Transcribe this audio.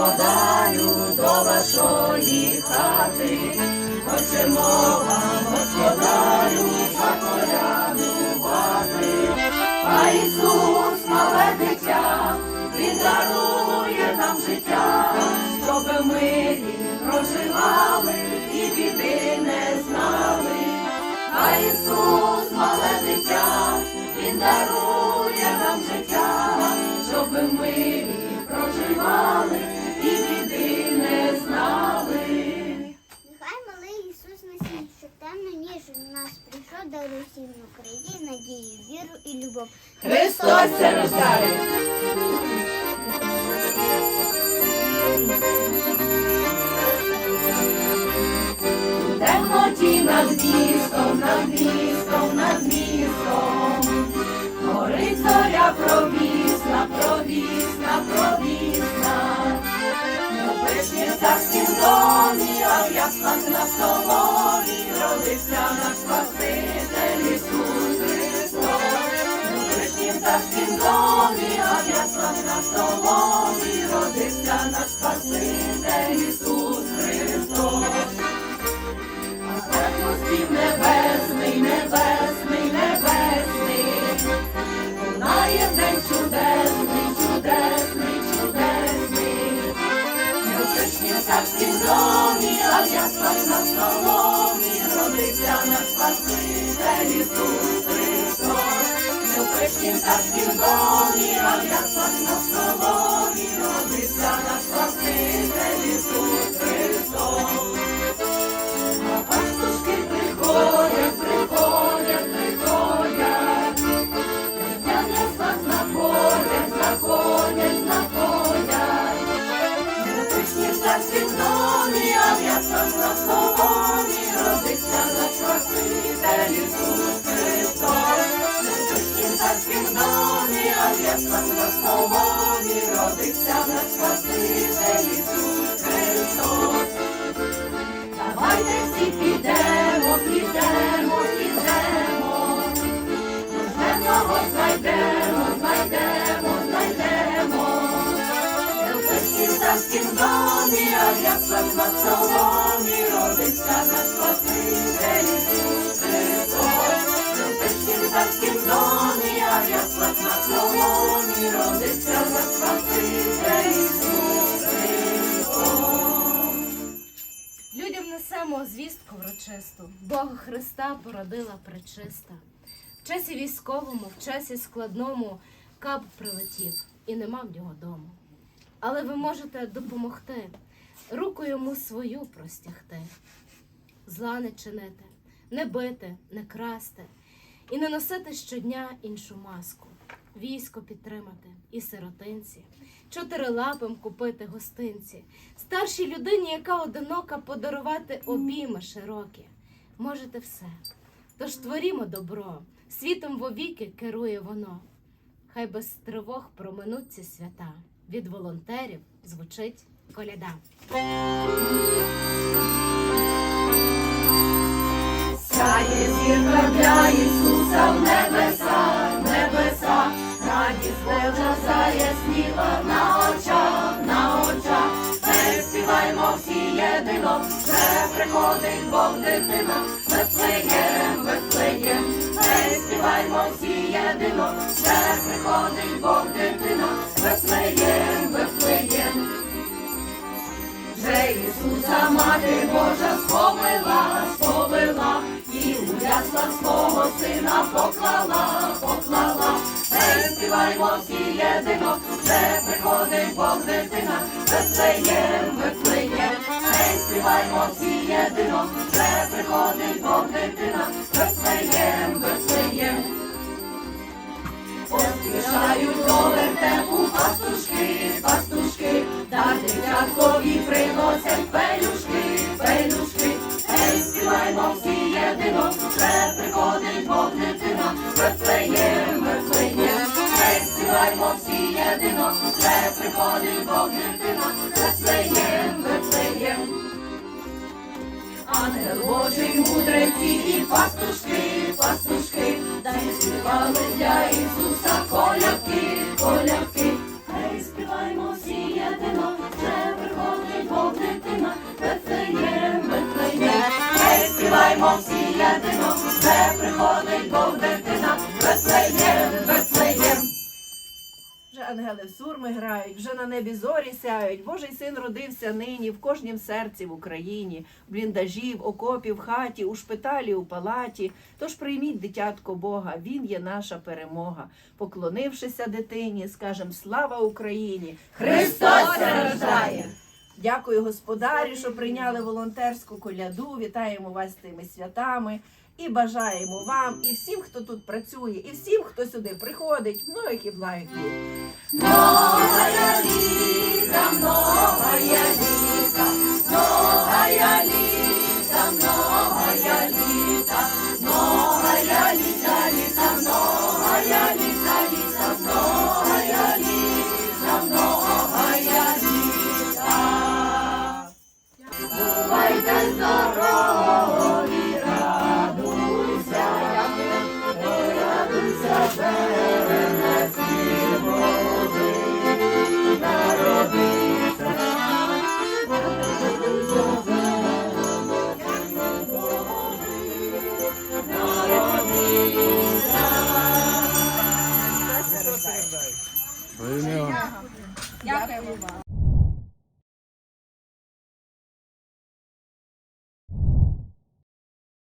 господарю, до вашої хати, хочемо вам, господарю, заколядувати. А Ісус, мале дитя, Він дарує нам життя, щоб ми проживали і біди не знали. А Ісус, мале дитя, Він дарує Христос се рождає. У темноті над містом, над містом, над містом. Горить зоря провісна, провісна, провісна. Пишні царськім домі, а в яслах на столові родився наш Спаситель яслах на столові родився наш Спаситель Ісус царськім домі, а в яслах на столові родився наш Спаситель Ісус Христос. Пастушки приходять, приходять, приходять, я не знак знаходять, знаходять, знаходять. Не пишні в царськім а в яслах на столові родився наш Спаситель Ісус. Царськім домі, а в яслах на столові родився наш Спаситель Ісус Христос. Давайте всі підемо, підемо, підемо. Нужденного знайдемо, знайдемо, знайдемо. Не в пишнім царськім домі, а в яслах на соломі Людям несемо звістку врочисту, Бога Христа породила пречиста. В часі військовому, в часі складному кап прилетів і нема в нього дому. Але ви можете допомогти, руку йому свою простягти, зла не чинити, не бити, не красти і не носити щодня іншу маску, військо підтримати і сиротинці, чотирилапим купити гостинці, старшій людині, яка одинока, подарувати обійми широкі. Можете все. Тож творімо добро, світом вовіки керує воно. Хай без тривог проминуть свята. Від волонтерів звучить коляда. Сяє зірка для єдино, вже приходить Бог дитина, Вифлеєм, Вифлеєм, не співаймо всі єдино, вже приходить Бог дитина, Вифлеєм, Вифлеєм. Вже Ісуса Мати Божа сповила, сповила, і у ясла свого сина поклала. Співаймо всі єдино, вже приходить Бог дитина, Вифлеєм, Вифлеєм. Не співаймо всі єдино, вже приходить Бог дитина, Вифлеєм, Вифлеєм. Поспішають приходить Бог дитина, Веслеєм, Веслеєм. Ангел Божий, мудреці і пастушки, пастушки, та й співали для Ісуса коляки, коляки. Хей, співаємо всі єдино, вже приходить Бог дитина, Веслеєм, Веслеєм. Хей, співаємо всі єдино, вже приходить Бог дитина. Ангели сурми грають, вже на небі зорі сяють. Божий син родився нині в кожнім серці в Україні, в бліндажі, в окопі, в хаті, у шпиталі, у палаті. Тож прийміть, дитятко Бога, він є наша перемога. Поклонившися дитині, скажем слава Україні! Христос рождає! Дякую, господарі, що прийняли волонтерську коляду. Вітаємо вас з тими святами і бажаємо вам і всім, хто тут працює, і всім, хто сюди приходить, ну і благих